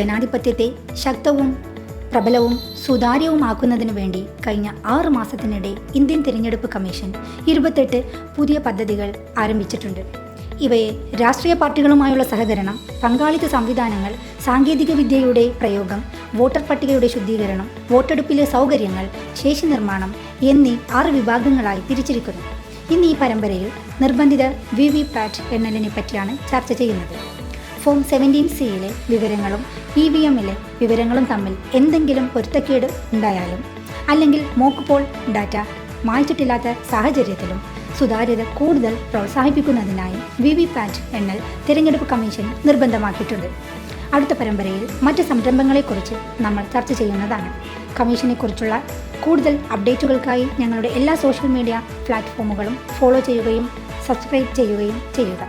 ജനാധിപത്യത്തെ ശക്തവും പ്രബലവും സുതാര്യവുമാക്കുന്നതിനു വേണ്ടി കഴിഞ്ഞ ആറ് മാസത്തിനിടെ ഇന്ത്യൻ തിരഞ്ഞെടുപ്പ് കമ്മീഷൻ ഇരുപത്തെട്ട് പുതിയ പദ്ധതികൾ ആരംഭിച്ചിട്ടുണ്ട്. ഇവയെ രാഷ്ട്രീയ പാർട്ടികളുമായുള്ള സഹകരണം പങ്കാളിത്ത സംവിധാനങ്ങൾ സാങ്കേതിക വിദ്യയുടെ പ്രയോഗം വോട്ടർ പട്ടികയുടെ ശുദ്ധീകരണം വോട്ടെടുപ്പിലെ സൗകര്യങ്ങൾ ശേഷി നിർമ്മാണം എന്നീ ആറ് വിഭാഗങ്ങളായി തിരിച്ചിരിക്കുന്നു. ഇന്ന് ഈ പരമ്പരയിൽ നിർബന്ധിത വി വി പാറ്റ് എണ്ണലിനെ പറ്റിയാണ് ചർച്ച ചെയ്യുന്നത്. ഫോം സെവന്റീൻ സിയിലെ വിവരങ്ങളും ഇ വി എമ്മിലെ വിവരങ്ങളും തമ്മിൽ എന്തെങ്കിലും പൊരുത്തക്കേട് ഉണ്ടായാലും അല്ലെങ്കിൽ മോക്ക് പോൾ ഡാറ്റ മായ്ച്ചിട്ടില്ലാത്ത സാഹചര്യത്തിലും സുതാര്യത കൂടുതൽ പ്രോത്സാഹിപ്പിക്കുന്നതിനായി വി വി പാറ്റ് എണ്ണൽ തിരഞ്ഞെടുപ്പ് കമ്മീഷൻ നിർബന്ധമാക്കിയിട്ടുണ്ട്. അടുത്ത പരമ്പരയിൽ മറ്റ് സംരംഭങ്ങളെക്കുറിച്ച് നമ്മൾ ചർച്ച ചെയ്യുന്നതാണ്. കമ്മീഷനെക്കുറിച്ചുള്ള കൂടുതൽ അപ്ഡേറ്റുകൾക്കായി ഞങ്ങളുടെ എല്ലാ സോഷ്യൽ മീഡിയ പ്ലാറ്റ്ഫോമുകളും ഫോളോ ചെയ്യുകയും സബ്സ്ക്രൈബ് ചെയ്യുകയും ചെയ്യുക.